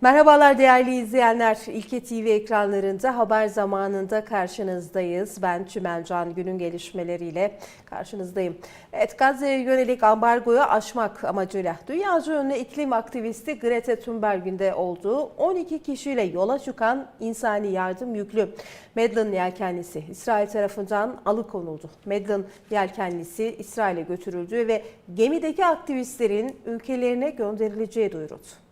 Merhabalar değerli izleyenler. İlke TV ekranlarında haber zamanında karşınızdayız. Ben Çimencan günün gelişmeleriyle karşınızdayım. Evet Gazze'ye yönelik ambargoyu aşmak amacıyla dünyaca ünlü iklim aktivisti Greta Thunberg'in de olduğu 12 kişiyle yola çıkan insani yardım yüklü Medlin yelkenlisi İsrail tarafından alıkonuldu. Medlin yelkenlisi İsrail'e götürüldü ve gemideki aktivistlerin ülkelerine gönderileceği duyuruldu.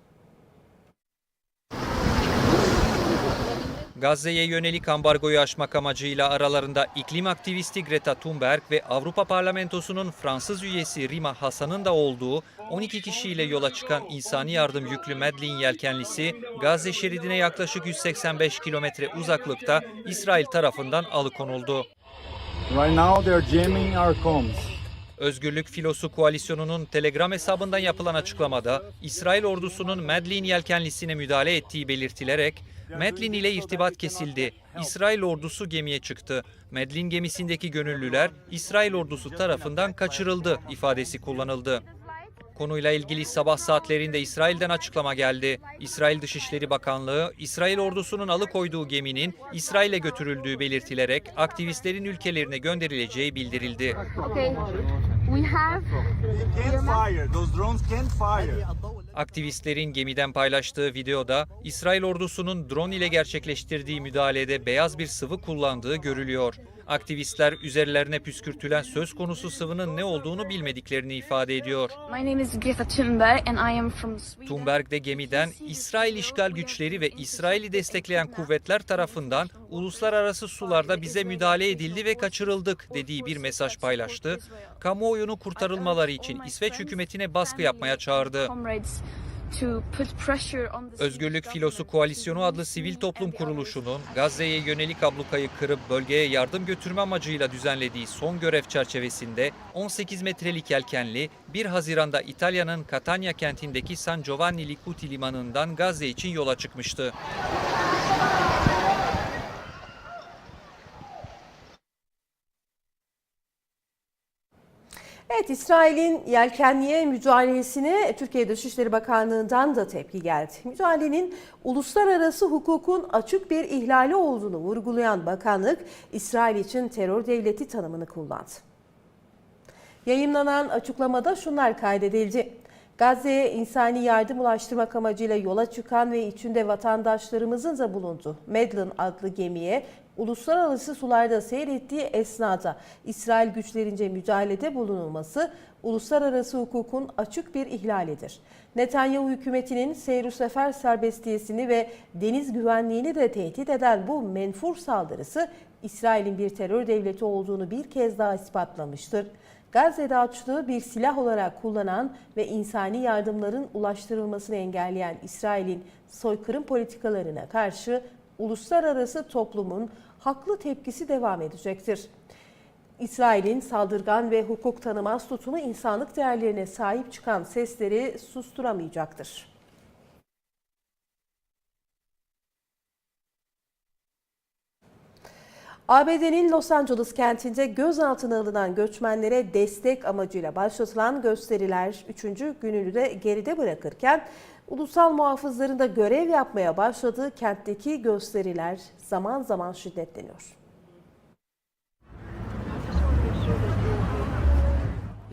Gazze'ye yönelik ambargoyu aşmak amacıyla aralarında iklim aktivisti Greta Thunberg ve Avrupa Parlamentosu'nun Fransız üyesi Rima Hasan'ın da olduğu 12 kişiyle yola çıkan insani yardım yüklü Medlin yelkenlisi Gazze şeridine yaklaşık 185 kilometre uzaklıkta İsrail tarafından alıkonuldu. Right now they're jamming our comms. Özgürlük Filosu Koalisyonu'nun Telegram hesabından yapılan açıklamada İsrail ordusunun Medlin yelkenlisine müdahale ettiği belirtilerek Medlin ile irtibat kesildi. İsrail ordusu gemiye çıktı. Medlin gemisindeki gönüllüler İsrail ordusu tarafından kaçırıldı ifadesi kullanıldı. Konuyla ilgili sabah saatlerinde İsrail'den açıklama geldi. İsrail Dışişleri Bakanlığı, İsrail ordusunun alıkoyduğu geminin İsrail'e götürüldüğü belirtilerek aktivistlerin ülkelerine gönderileceği bildirildi. Okay, we have can't fire. Those drones can't fire. Aktivistlerin gemiden paylaştığı videoda İsrail ordusunun drone ile gerçekleştirdiği müdahalede beyaz bir sıvı kullandığı görülüyor. Aktivistler üzerlerine püskürtülen söz konusu sıvının ne olduğunu bilmediklerini ifade ediyor. Thunberg de gemiden İsrail işgal güçleri ve İsrail'i destekleyen kuvvetler tarafından uluslararası sularda bize müdahale edildi ve kaçırıldık dediği bir mesaj paylaştı. Kamuoyunu kurtarılmaları için İsveç hükümetine baskı yapmaya çağırdı. Özgürlük Filosu Koalisyonu adlı sivil toplum kuruluşunun Gazze'ye yönelik ablukayı kırıp bölgeye yardım götürme amacıyla düzenlediği son görev çerçevesinde 18 metrelik yelkenli 1 Haziran'da İtalya'nın Catania kentindeki San Giovanni Licuti limanından Gazze için yola çıkmıştı. Evet İsrail'in yelkenliğe müdahalesine Türkiye Dışişleri Bakanlığı'ndan da tepki geldi. Müdahalenin uluslararası hukukun açık bir ihlali olduğunu vurgulayan bakanlık İsrail için terör devleti tanımını kullandı. Yayınlanan açıklamada şunlar kaydedildi. Gazze'ye insani yardım ulaştırmak amacıyla yola çıkan ve içinde vatandaşlarımızın da bulunduğu Medlin adlı gemiye uluslararası sularda seyrettiği esnada İsrail güçlerince müdahalede bulunulması uluslararası hukukun açık bir ihlalidir. Netanyahu hükümetinin seyir sefer serbestiyesini ve deniz güvenliğini de tehdit eden bu menfur saldırısı İsrail'in bir terör devleti olduğunu bir kez daha ispatlamıştır. Gazze'de açlığı bir silah olarak kullanan ve insani yardımların ulaştırılmasını engelleyen İsrail'in soykırım politikalarına karşı uluslararası toplumun haklı tepkisi devam edecektir. İsrail'in saldırgan ve hukuk tanımaz tutumu insanlık değerlerine sahip çıkan sesleri susturamayacaktır. ABD'nin Los Angeles kentinde gözaltına alınan göçmenlere destek amacıyla başlatılan gösteriler 3. gününü de geride bırakırken ulusal muhafızların da görev yapmaya başladığı kentteki gösteriler zaman zaman şiddetleniyor.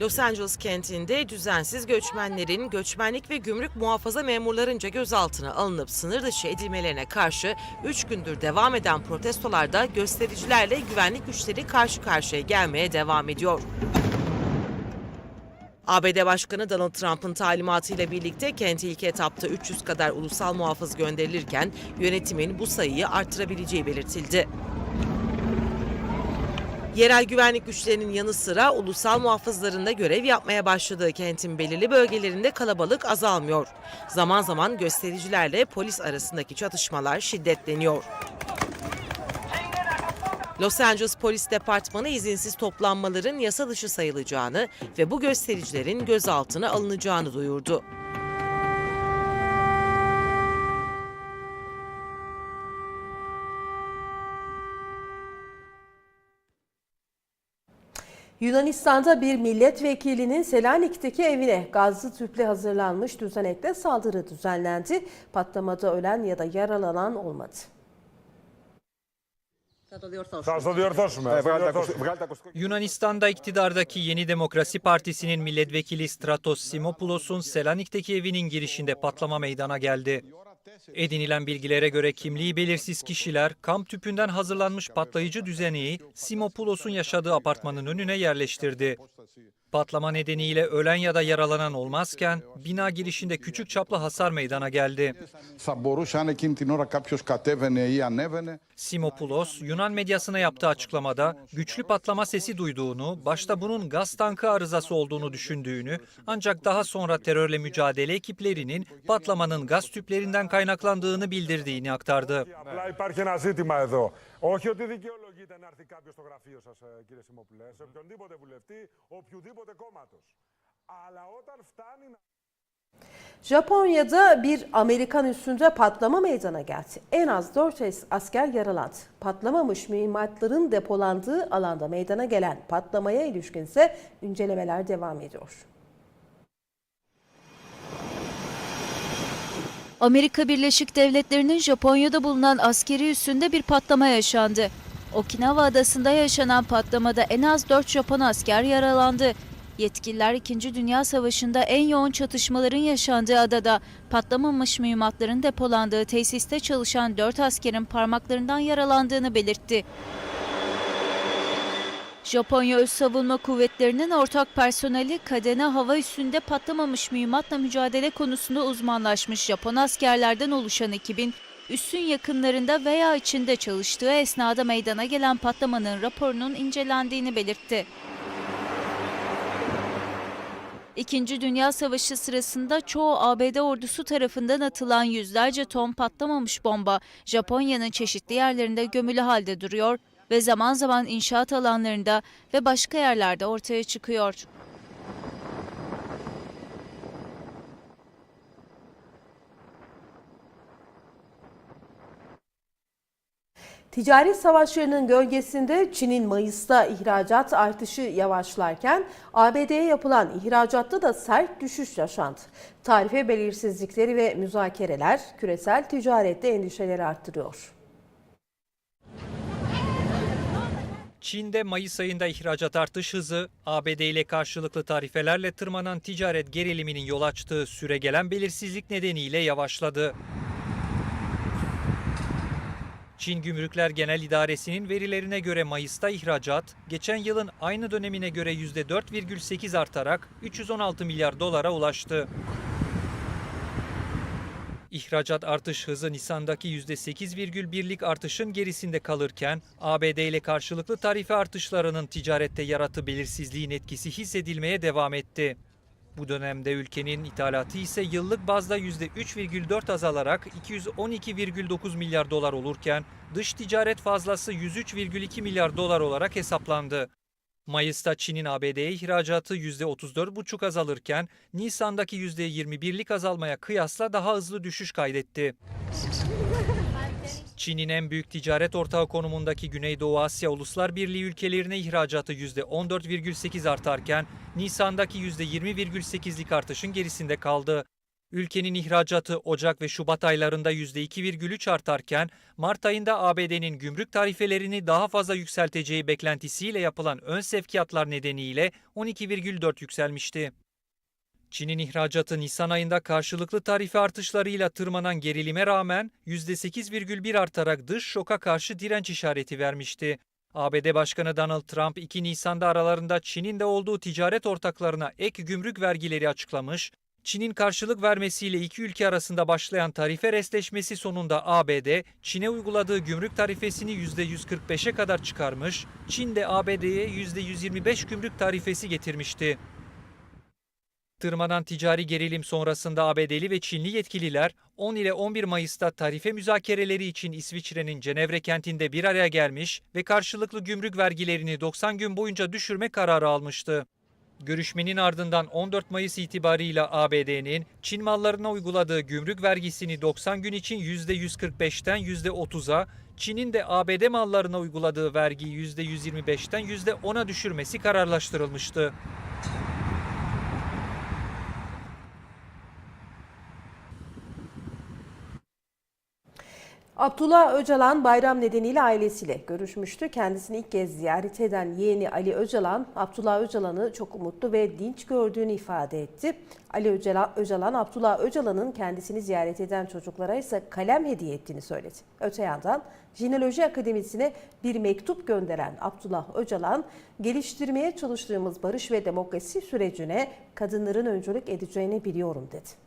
Los Angeles kentinde düzensiz göçmenlerin göçmenlik ve gümrük muhafaza memurlarınca gözaltına alınıp sınır dışı edilmelerine karşı 3 gündür devam eden protestolarda göstericilerle güvenlik güçleri karşı karşıya gelmeye devam ediyor. ABD Başkanı Donald Trump'ın talimatıyla birlikte kente ilk etapta 300 kadar ulusal muhafız gönderilirken yönetimin bu sayıyı arttırabileceği belirtildi. Yerel güvenlik güçlerinin yanı sıra ulusal muhafızların da görev yapmaya başladığı kentin belirli bölgelerinde kalabalık azalmıyor. Zaman zaman göstericilerle polis arasındaki çatışmalar şiddetleniyor. Los Angeles Polis Departmanı izinsiz toplanmaların yasa dışı sayılacağını ve bu göstericilerin gözaltına alınacağını duyurdu. Yunanistan'da bir milletvekilinin Selanik'teki evine gazlı tüple hazırlanmış düzenekle saldırı düzenlendi. Patlamada ölen ya da yaralanan olmadı. Yunanistan'da iktidardaki Yeni Demokrasi Partisi'nin milletvekili Stratos Simopoulos'un Selanik'teki evinin girişinde patlama meydana geldi. Edinilen bilgilere göre kimliği belirsiz kişiler kamp tüpünden hazırlanmış patlayıcı düzeneği Simopoulos'un yaşadığı apartmanın önüne yerleştirdi. Patlama nedeniyle ölen ya da yaralanan olmazken bina girişinde küçük çaplı hasar meydana geldi. Simopoulos Yunan medyasına yaptığı açıklamada güçlü patlama sesi duyduğunu, başta bunun gaz tankı arızası olduğunu düşündüğünü ancak daha sonra terörle mücadele ekiplerinin patlamanın gaz tüplerinden kaynaklandığını bildirdiğini aktardı Απλά υπάρχει ένα ζήτημα εδώ. Όχι ότι δικαιολογείται να έρθει κάποιο στο γραφείο σα, κύριε Σιμόπουλε, σε οποιονδήποτε βουλευτή, οποιοδήποτε κόμματο. Αλλά όταν φτάνει να. Japonya'da bir Amerikan üssünde patlama meydana geldi. En az 4 es- asker yaralandı. Patlamamış mühimmatların depolandığı alanda meydana gelen patlamaya ilişkin ise incelemeler devam ediyor. Amerika Birleşik Devletleri'nin Japonya'da bulunan askeri üssünde bir patlama yaşandı. Okinawa adasında yaşanan patlamada en az 4 Japon asker yaralandı. Yetkililer 2. Dünya Savaşı'nda en yoğun çatışmaların yaşandığı adada patlamamış mühimmatların depolandığı tesiste çalışan 4 askerin parmaklarından yaralandığını belirtti. Japonya Öz Savunma Kuvvetleri'nin ortak personeli Kadena hava üssünde patlamamış mühimmatla mücadele konusunda uzmanlaşmış Japon askerlerden oluşan ekibin üssün yakınlarında veya içinde çalıştığı esnada meydana gelen patlamanın raporunun incelendiğini belirtti. İkinci Dünya Savaşı sırasında çoğu ABD ordusu tarafından atılan yüzlerce ton patlamamış bomba Japonya'nın çeşitli yerlerinde gömülü halde duruyor ve zaman zaman inşaat alanlarında ve başka yerlerde ortaya çıkıyor. Ticari savaşlarının gölgesinde Çin'in Mayıs'ta ihracat artışı yavaşlarken ABD'ye yapılan ihracatta da sert düşüş yaşandı. Tarife belirsizlikleri ve müzakereler küresel ticarette endişeleri arttırıyor. Çin'de Mayıs ayında ihracat artış hızı, ABD ile karşılıklı tarifelerle tırmanan ticaret geriliminin yol açtığı süregelen belirsizlik nedeniyle yavaşladı. Çin Gümrükler Genel İdaresi'nin verilerine göre Mayıs'ta ihracat, geçen yılın aynı dönemine göre %4,8 artarak 316 milyar dolara ulaştı. İhracat artış hızı Nisan'daki %8,1'lik artışın gerisinde kalırken ABD ile karşılıklı tarife artışlarının ticarette yarattığı belirsizliğin etkisi hissedilmeye devam etti. Bu dönemde ülkenin ithalatı ise yıllık bazda %3,4 azalarak 212,9 milyar dolar olurken dış ticaret fazlası 103,2 milyar dolar olarak hesaplandı. Mayıs'ta Çin'in ABD'ye ihracatı %34,5 azalırken Nisan'daki %21'lik azalmaya kıyasla daha hızlı düşüş kaydetti. Çin'in en büyük ticaret ortağı konumundaki Güneydoğu Asya Uluslar Birliği ülkelerine ihracatı %14,8 artarken Nisan'daki %20,8'lik artışın gerisinde kaldı. Ülkenin ihracatı Ocak ve Şubat aylarında %2,3 artarken Mart ayında ABD'nin gümrük tarifelerini daha fazla yükselteceği beklentisiyle yapılan ön sevkiyatlar nedeniyle 12,4 yükselmişti. Çin'in ihracatı Nisan ayında karşılıklı tarife artışlarıyla tırmanan gerilime rağmen %8,1 artarak dış şoka karşı direnç işareti vermişti. ABD Başkanı Donald Trump 2 Nisan'da aralarında Çin'in de olduğu ticaret ortaklarına ek gümrük vergileri açıklamış, Çin'in karşılık vermesiyle iki ülke arasında başlayan tarife restleşmesi sonunda ABD, Çin'e uyguladığı gümrük tarifesini %145'e kadar çıkarmış, Çin de ABD'ye %125 gümrük tarifesi getirmişti. Tırmanan ticari gerilim sonrasında ABD'li ve Çinli yetkililer 10 ile 11 Mayıs'ta tarife müzakereleri için İsviçre'nin Cenevre kentinde bir araya gelmiş ve karşılıklı gümrük vergilerini 90 gün boyunca düşürme kararı almıştı. Görüşmenin ardından 14 Mayıs itibarıyla ABD'nin Çin mallarına uyguladığı gümrük vergisini 90 gün için %145'ten %30'a, Çin'in de ABD mallarına uyguladığı vergiyi %125'ten %10'a düşürmesi kararlaştırılmıştı. Abdullah Öcalan bayram nedeniyle ailesiyle görüşmüştü. Kendisini ilk kez ziyaret eden yeğeni Ali Öcalan, Abdullah Öcalan'ı çok umutlu ve dinç gördüğünü ifade etti. Ali Öcalan, Öcalan Abdullah Öcalan'ın kendisini ziyaret eden çocuklara ise kalem hediye ettiğini söyledi. Öte yandan Jineoloji Akademisi'ne bir mektup gönderen Abdullah Öcalan, geliştirmeye çalıştığımız barış ve demokrasi sürecine kadınların öncülük edeceğini biliyorum dedi.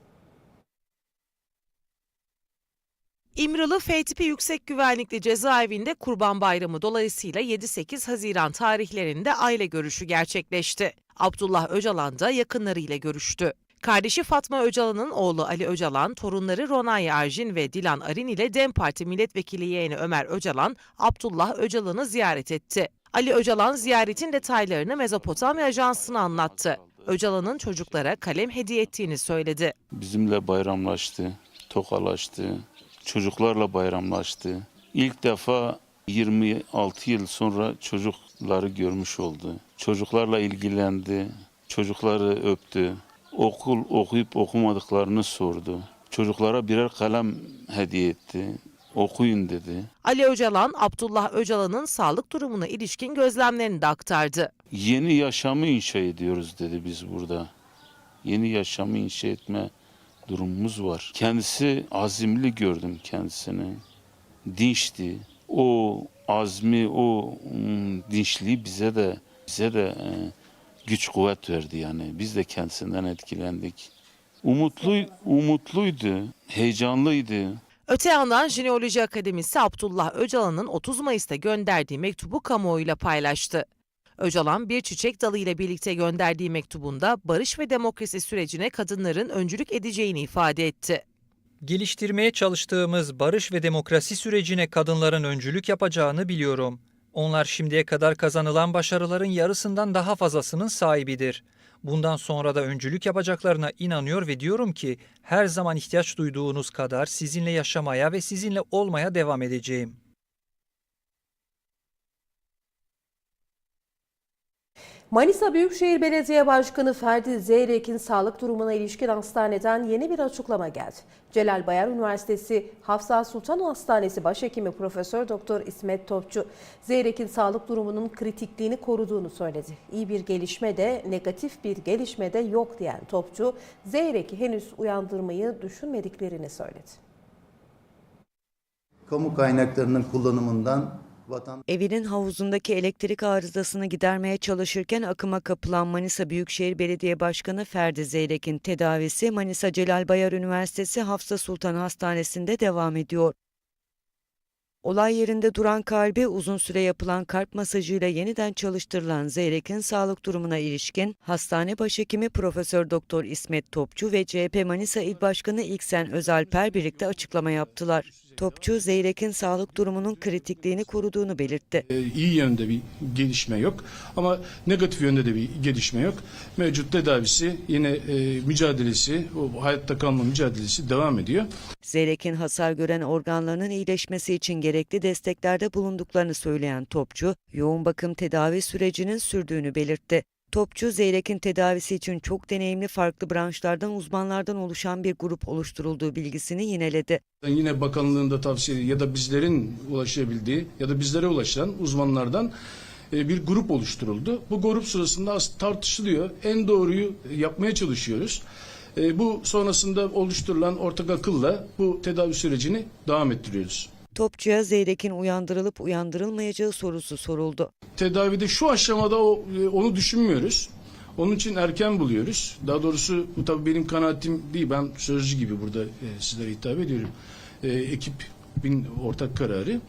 İmralı F tipi yüksek güvenlikli cezaevinde Kurban Bayramı dolayısıyla 7-8 Haziran tarihlerinde aile görüşü gerçekleşti. Abdullah Öcalan da yakınlarıyla görüştü. Kardeşi Fatma Öcalan'ın oğlu Ali Öcalan, torunları Ronay Arjin ve Dilan Arin ile DEM Parti milletvekili yeğeni Ömer Öcalan, Abdullah Öcalan'ı ziyaret etti. Ali Öcalan ziyaretin detaylarını Mezopotamya Ajansı'na anlattı. Öcalan'ın çocuklara kalem hediye ettiğini söyledi. bizimle bayramlaştı, tokalaştı, çocuklarla bayramlaştı. İlk defa 26 yıl sonra çocukları görmüş oldu. Çocuklarla ilgilendi, çocukları öptü. Okul okuyup okumadıklarını sordu. Çocuklara birer kalem hediye etti. Okuyun dedi. Ali Öcalan, Abdullah Öcalan'ın sağlık durumuna ilişkin gözlemlerini de aktardı. Yeni yaşamı inşa ediyoruz dedi biz burada. Yeni yaşamı inşa etme durumumuz var. Kendisi azimli gördüm kendisini. Dinçti. O azmi, o mm, dinçliği bize de bize de e, güç kuvvet verdi yani. Biz de kendisinden etkilendik. Umutlu umutluydu, heyecanlıydı. Öte yandan Jineoloji Akademisi Abdullah Öcalan'ın 30 Mayıs'ta gönderdiği mektubu kamuoyuyla paylaştı. Öcalan bir çiçek dalı ile birlikte gönderdiği mektubunda barış ve demokrasi sürecine kadınların öncülük edeceğini ifade etti. Geliştirmeye çalıştığımız barış ve demokrasi sürecine kadınların öncülük yapacağını biliyorum. Onlar şimdiye kadar kazanılan başarıların yarısından daha fazlasının sahibidir. Bundan sonra da öncülük yapacaklarına inanıyor ve diyorum ki her zaman ihtiyaç duyduğunuz kadar sizinle yaşamaya ve sizinle olmaya devam edeceğim. Manisa Büyükşehir Belediye Başkanı Ferdi Zeyrek'in sağlık durumuna ilişkin hastaneden yeni bir açıklama geldi. Celal Bayar Üniversitesi Hafsa Sultan Hastanesi Başhekimi Profesör Doktor İsmet Topçu, Zeyrek'in sağlık durumunun kritikliğini koruduğunu söyledi. İyi bir gelişme de negatif bir gelişme de yok diyen Topçu, Zeyrek'i henüz uyandırmayı düşünmediklerini söyledi. kamu kaynaklarının kullanımından vatan Evinin havuzundaki elektrik arızasını gidermeye çalışırken akıma kapılan Manisa Büyükşehir Belediye Başkanı Ferdi Zeyrek'in tedavisi Manisa Celal Bayar Üniversitesi Hafsa Sultan Hastanesi'nde devam ediyor. Olay yerinde duran kalbi uzun süre yapılan kalp masajıyla yeniden çalıştırılan Zeyrek'in sağlık durumuna ilişkin hastane başhekimi Profesör Doktor İsmet Topçu ve CHP Manisa İl Başkanı İlksen Özalper birlikte açıklama yaptılar. Topçu, Zeyrek'in sağlık durumunun kritikliğini koruduğunu belirtti. iyi yönde bir gelişme yok ama negatif yönde de bir gelişme yok. Mevcut tedavisi yine e, mücadelesi, o hayatta kalma mücadelesi devam ediyor. Zeyrek'in hasar gören organlarının iyileşmesi için gerekli desteklerde bulunduklarını söyleyen Topçu, yoğun bakım tedavi sürecinin sürdüğünü belirtti. Topçu, Zeyrek'in tedavisi için çok deneyimli farklı branşlardan uzmanlardan oluşan bir grup oluşturulduğu bilgisini yineledi. Yine bakanlığın da tavsiye ya da bizlerin ulaşabildiği ya da bizlere ulaşan uzmanlardan e, bir grup oluşturuldu. Bu grup sırasında as- tartışılıyor. En doğruyu yapmaya çalışıyoruz. E, Bu sonrasında oluşturulan ortak akılla bu tedavi sürecini devam ettiriyoruz. Topçu'ya Zeyrek'in uyandırılıp uyandırılmayacağı sorusu soruldu. Tedavide şu aşamada e, onu düşünmüyoruz. Onun için erken buluyoruz. Daha doğrusu bu tabii benim kanaatim değil. Ben sözcü gibi burada e, sizlere hitap ediyorum. E, ekibin ortak kararı.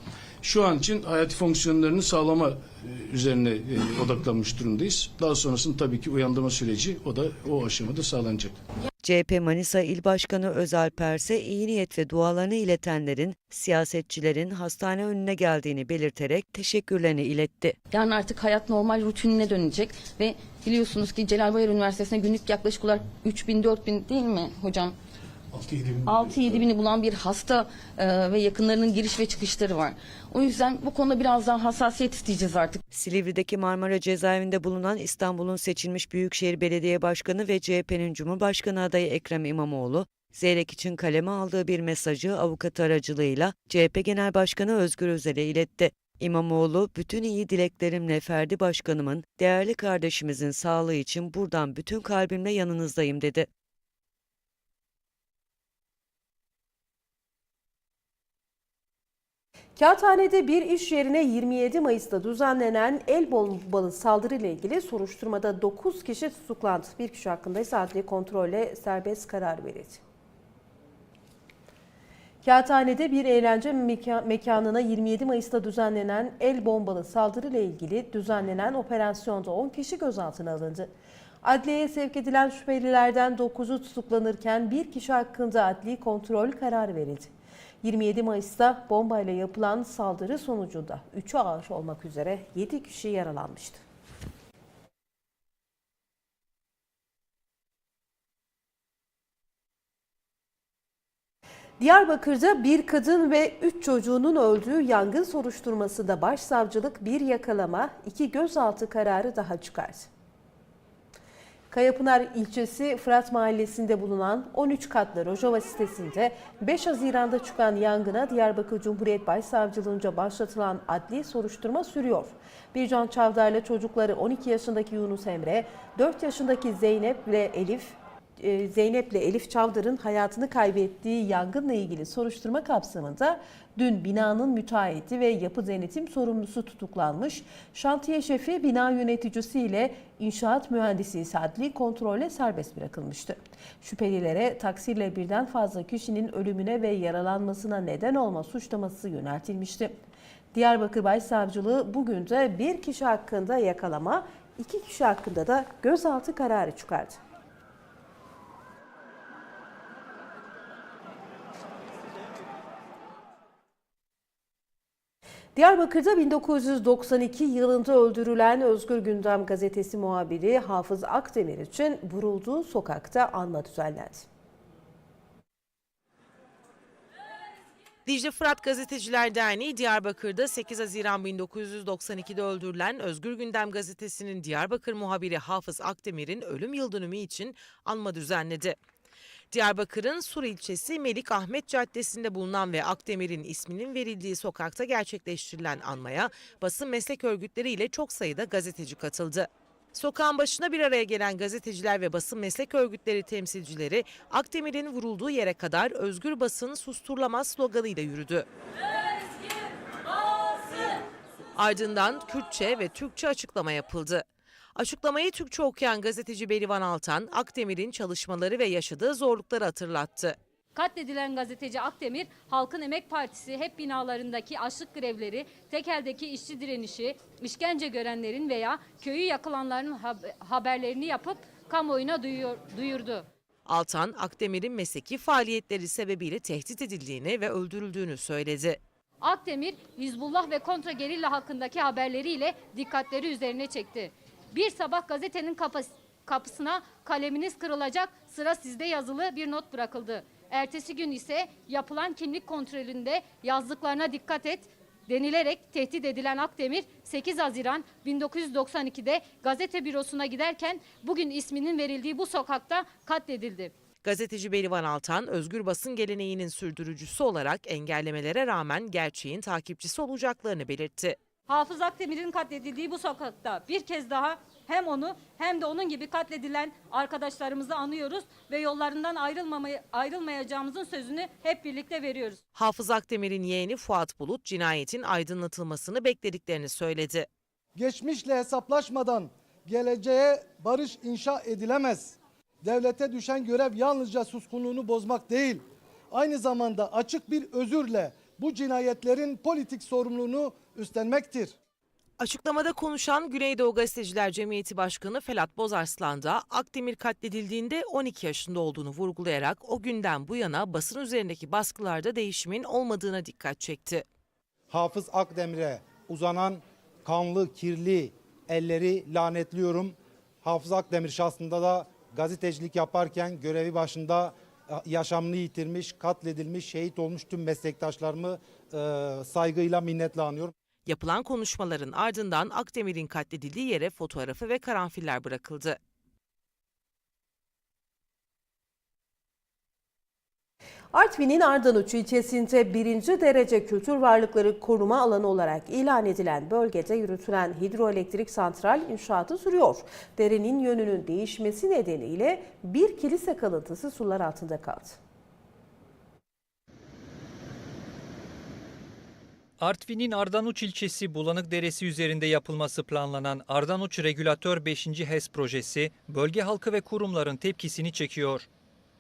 Şu an için hayati fonksiyonlarını sağlama üzerine odaklanmış durumdayız. Daha sonrasında tabii ki uyandırma süreci o da o aşamada sağlanacak. CHP Manisa İl Başkanı Özel Perse iyi niyet ve dualarını iletenlerin siyasetçilerin hastane önüne geldiğini belirterek teşekkürlerini iletti. Yarın artık hayat normal rutinine dönecek ve biliyorsunuz ki Celal Bayar Üniversitesi'ne günlük yaklaşık olarak 3000 4000 değil mi hocam? 6-7 bini bulan bir hasta e, ve yakınlarının giriş ve çıkışları var. O yüzden bu konuda biraz daha hassasiyet isteyeceğiz artık. Silivri'deki Marmara cezaevinde bulunan İstanbul'un seçilmiş Büyükşehir Belediye Başkanı ve CHP'nin Cumhurbaşkanı adayı Ekrem İmamoğlu, Zeyrek için kaleme aldığı bir mesajı avukat aracılığıyla CHP Genel Başkanı Özgür Özel'e iletti. İmamoğlu, bütün iyi dileklerimle Ferdi Başkanımın, değerli kardeşimizin sağlığı için buradan bütün kalbimle yanınızdayım dedi. Kağıthane'de bir iş yerine 27 Mayıs'ta düzenlenen el bombalı saldırıyla ilgili soruşturmada 9 kişi tutuklandı. Bir kişi hakkında ise adli kontrolle serbest karar verildi. Kağıthane'de bir eğlence meka- mekanına 27 Mayıs'ta düzenlenen el bombalı saldırıyla ilgili düzenlenen operasyonda 10 kişi gözaltına alındı. Adliyeye sevk edilen şüphelilerden 9'u tutuklanırken bir kişi hakkında adli kontrol kararı verildi. 27 Mayıs'ta bombayla yapılan saldırı sonucunda 3'ü ağır olmak üzere 7 kişi yaralanmıştı. Diyarbakır'da bir kadın ve 3 çocuğunun öldüğü yangın soruşturmasında başsavcılık bir yakalama, iki gözaltı kararı daha çıkardı. Kayapınar ilçesi Fırat Mahallesi'nde bulunan 13 katlı Rojava sitesinde 5 Haziran'da çıkan yangına Diyarbakır Cumhuriyet Başsavcılığınca başlatılan adli soruşturma sürüyor. Bircan Çavdar'la çocukları 12 yaşındaki Yunus Emre, 4 yaşındaki Zeynep ve Elif, e, Zeynep'le Elif Çavdar'ın hayatını kaybettiği yangınla ilgili soruşturma kapsamında dün binanın müteahhiti ve yapı denetim sorumlusu tutuklanmış. Şantiye şefi bina yöneticisi ile inşaat mühendisi ise adli kontrolle serbest bırakılmıştı. Şüphelilere taksirle birden fazla kişinin ölümüne ve yaralanmasına neden olma suçlaması yöneltilmişti. Diyarbakır Başsavcılığı bugün de bir kişi hakkında yakalama, iki kişi hakkında da gözaltı kararı çıkardı. Diyarbakır'da 1992 yılında öldürülen Özgür Gündem gazetesi muhabiri Hafız Akdemir için vurulduğu sokakta anma düzenlendi. Dicle Fırat Gazeteciler Derneği Diyarbakır'da 8 Haziran 1992'de öldürülen Özgür Gündem gazetesinin Diyarbakır muhabiri Hafız Akdemir'in ölüm yıldönümü için anma düzenledi. Diyarbakır'ın Sur ilçesi Melik Ahmet Caddesi'nde bulunan ve Akdemir'in isminin verildiği sokakta gerçekleştirilen anmaya basın meslek örgütleriyle çok sayıda gazeteci katıldı. Sokağın başına bir araya gelen gazeteciler ve basın meslek örgütleri temsilcileri Akdemir'in vurulduğu yere kadar özgür basın susturulamaz sloganıyla yürüdü. Ardından Kürtçe ve Türkçe açıklama yapıldı. Açıklamayı Türkçe okuyan gazeteci Berivan Altan, Akdemir'in çalışmaları ve yaşadığı zorlukları hatırlattı. Katledilen gazeteci Akdemir, Halkın Emek Partisi HEP binalarındaki açlık grevleri, tekeldeki işçi direnişi, işkence görenlerin veya köyü yakılanların hab- haberlerini yapıp kamuoyuna duyuyor, duyurdu. Altan, Akdemir'in mesleki faaliyetleri sebebiyle tehdit edildiğini ve öldürüldüğünü söyledi. Akdemir, Hizbullah ve kontra gerilla hakkındaki haberleriyle dikkatleri üzerine çekti. Bir sabah gazetenin kapas- kapısına kaleminiz kırılacak, sıra sizde yazılı bir not bırakıldı. Ertesi gün ise yapılan kimlik kontrolünde yazdıklarına dikkat et denilerek tehdit edilen Akdemir 8 Haziran 1992'de gazete bürosuna giderken bugün isminin verildiği bu sokakta katledildi. Gazeteci Berivan Altan, özgür basın geleneğinin sürdürücüsü olarak engellemelere rağmen gerçeğin takipçisi olacaklarını belirtti. Hafız Akdemir'in katledildiği bu sokakta bir kez daha hem onu hem de onun gibi katledilen arkadaşlarımızı anıyoruz ve yollarından ayrılmamayı, ayrılmayacağımızın sözünü hep birlikte veriyoruz. Hafız Akdemir'in yeğeni Fuat Bulut cinayetin aydınlatılmasını beklediklerini söyledi. Geçmişle hesaplaşmadan geleceğe barış inşa edilemez. Devlete düşen görev yalnızca suskunluğunu bozmak değil, aynı zamanda açık bir özürle bu cinayetlerin politik sorumluluğunu üstlenmektir. Açıklamada konuşan Güneydoğu Gazeteciler Cemiyeti Başkanı Felat Bozarslan da Akdemir katledildiğinde 12 yaşında olduğunu vurgulayarak o günden bu yana basın üzerindeki baskılarda değişimin olmadığına dikkat çekti. Hafız Akdemir'e uzanan kanlı, kirli elleri lanetliyorum. Hafız Akdemir şahsında da gazetecilik yaparken görevi başında yaşamını yitirmiş, katledilmiş, şehit olmuş tüm meslektaşlarımı e, saygıyla minnetle anıyorum. Yapılan konuşmaların ardından Akdemir'in katledildiği yere fotoğrafı ve karanfiller bırakıldı. Artvin'in Ardanuç ilçesinde birinci derece kültür varlıkları koruma alanı olarak ilan edilen bölgede yürütülen hidroelektrik santral inşaatı sürüyor. Derenin yönünün değişmesi nedeniyle bir kilise kalıntısı sular altında kaldı. Artvin'in Ardanuç ilçesi Bulanık Deresi üzerinde yapılması planlanan Ardanuç Regülatör 5. HES projesi bölge halkı ve kurumların tepkisini çekiyor.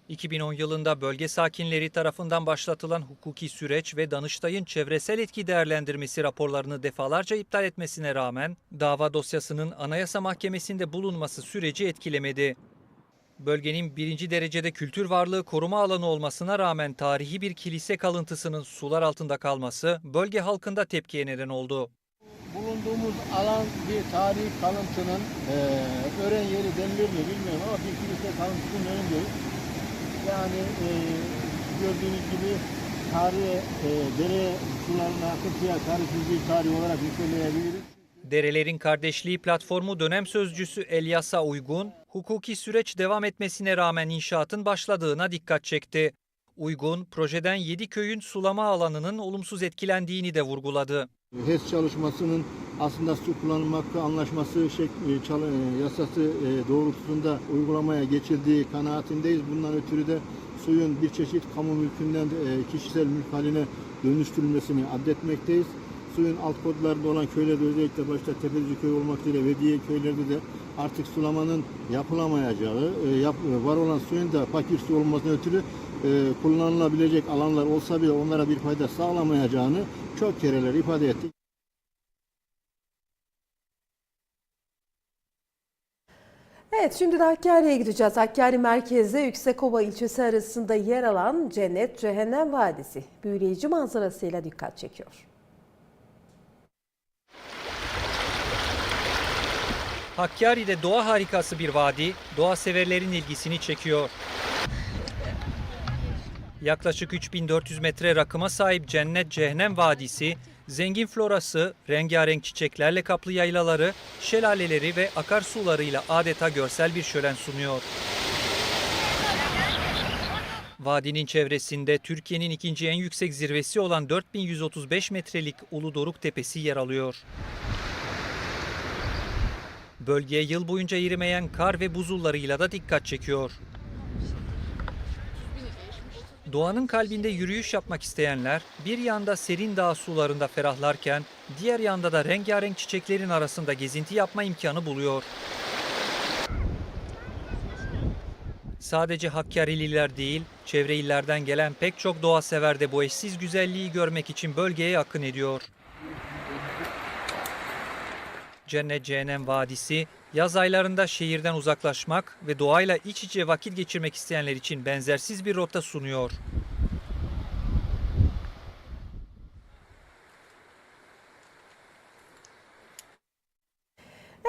2010 yılında bölge sakinleri tarafından başlatılan hukuki süreç ve Danıştay'ın çevresel etki değerlendirmesi raporlarını defalarca iptal etmesine rağmen dava dosyasının Anayasa Mahkemesi'nde bulunması süreci etkilemedi. Bölgenin birinci derecede kültür varlığı koruma alanı olmasına rağmen tarihi bir kilise kalıntısının sular altında kalması bölge halkında tepkiye neden oldu. Bulunduğumuz alan bir tarihi kalıntının eee öğren yeri denilir mi bilmiyorum ama bir kilise kalıntısının önündeyiz. Yani eee gördüğünüz gibi tarihe, eee dere sularına akıntıya tarihsiz bir tarih olarak niteleyebiliriz. Derelerin Kardeşliği Platformu dönem sözcüsü Elyas'a Uygun, hukuki süreç devam etmesine rağmen inşaatın başladığına dikkat çekti. Uygun, projeden 7 köyün sulama alanının olumsuz etkilendiğini de vurguladı. HES çalışmasının aslında su kullanım hakkı anlaşması şek- e, e, yasası e, doğrultusunda uygulamaya geçildiği kanaatindeyiz. Bundan ötürü de suyun bir çeşit kamu mülkünden kişisel mülk haline dönüştürülmesini addetmekteyiz. Suyun alt kodlarında olan köylerde özellikle başta Tepeci köy olmak üzere ve diğer köylerde de artık sulamanın yapılamayacağı, yap- var olan suyun da fakir su olmasına ötürü kullanılabilecek alanlar olsa bile onlara bir fayda sağlamayacağını çok kereler ifade ettik. Evet şimdi de Hakkari'ye gideceğiz. Hakkari merkezde Yüksekova ilçesi arasında yer alan Cennet Cehennem Vadisi büyüleyici manzarasıyla dikkat çekiyor. Hakkari'de doğa harikası bir vadi, doğa severlerin ilgisini çekiyor. Yaklaşık 3400 metre rakıma sahip Cennet Cehennem Vadisi, zengin florası, rengarenk çiçeklerle kaplı yaylaları, şelaleleri ve akarsularıyla adeta görsel bir şölen sunuyor. Vadinin çevresinde Türkiye'nin ikinci en yüksek zirvesi olan 4135 metrelik Uludoruk Tepesi yer alıyor. Bölgeye yıl boyunca erimeyen kar ve buzullarıyla da dikkat çekiyor. Doğanın kalbinde yürüyüş yapmak isteyenler bir yanda serin dağ sularında ferahlarken diğer yanda da rengarenk çiçeklerin arasında gezinti yapma imkanı buluyor. Sadece Hakkari'liler değil, çevre illerden gelen pek çok doğa sever de bu eşsiz güzelliği görmek için bölgeye akın ediyor. Cennet Cehennem Vadisi, yaz aylarında şehirden uzaklaşmak ve doğayla iç içe vakit geçirmek isteyenler için benzersiz bir rota sunuyor.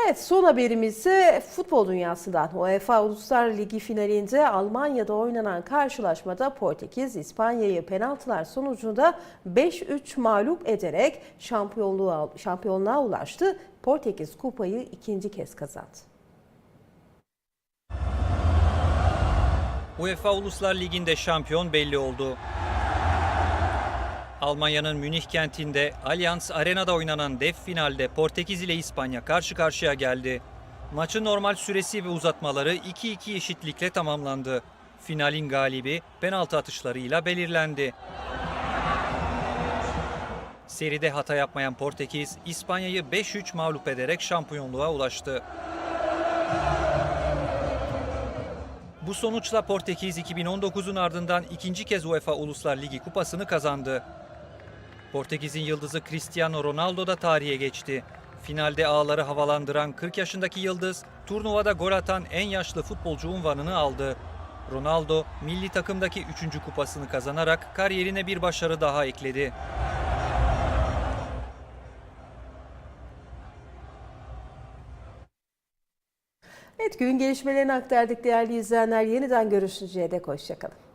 Evet son haberimiz ise futbol dünyasından. UEFA Uluslar Ligi finalinde Almanya'da oynanan karşılaşmada Portekiz İspanya'yı penaltılar sonucunda 5-3 mağlup ederek şampiyonluğa, şampiyonluğa ulaştı. Portekiz kupayı ikinci kez kazandı. UEFA Uluslar Ligi'nde şampiyon belli oldu. Almanya'nın Münih kentinde Allianz Arena'da oynanan dev finalde Portekiz ile İspanya karşı karşıya geldi. Maçın normal süresi ve uzatmaları 2-2 eşitlikle tamamlandı. Finalin galibi penaltı atışlarıyla belirlendi. Seride hata yapmayan Portekiz, İspanya'yı 5-3 mağlup ederek şampiyonluğa ulaştı. Bu sonuçla Portekiz 2019'un ardından ikinci kez UEFA Uluslar Ligi kupasını kazandı. Portekiz'in yıldızı Cristiano Ronaldo da tarihe geçti. Finalde ağları havalandıran 40 yaşındaki Yıldız, turnuvada gol atan en yaşlı futbolcu unvanını aldı. Ronaldo, milli takımdaki 3. kupasını kazanarak kariyerine bir başarı daha ekledi. Evet günün gelişmelerini aktardık değerli izleyenler. Yeniden görüşünceye dek hoşçakalın.